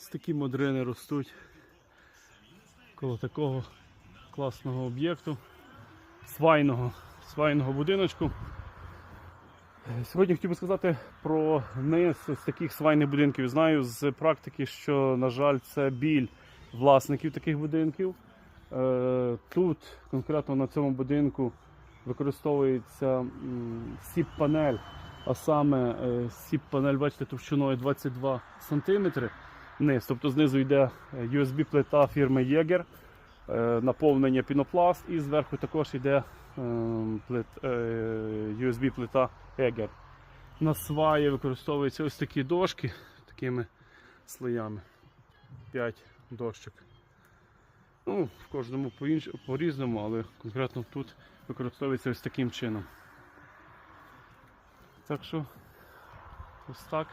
Ось такі модрини ростуть коло такого класного об'єкту, свайного, свайного будиночку. Е, Сьогодні хотів би сказати про низ ось таких свайних будинків. Знаю з практики, що, на жаль, це біль власників таких будинків. Е, Тут, конкретно на цьому будинку, використовується сіп-панель, а саме е, сіп-панель, бачите, товщиною 22 см низ. Тобто знизу йде USB-плита фірми Jaeger, е, наповнення пінопласт, і зверху також йде е, плит- е, USB-плита Jaeger. На сваї використовуються ось такі дошки такими слоями. 5 дощок. Ну, в кожному по-різному, але конкретно тут використовується ось таким чином. Так що ось так.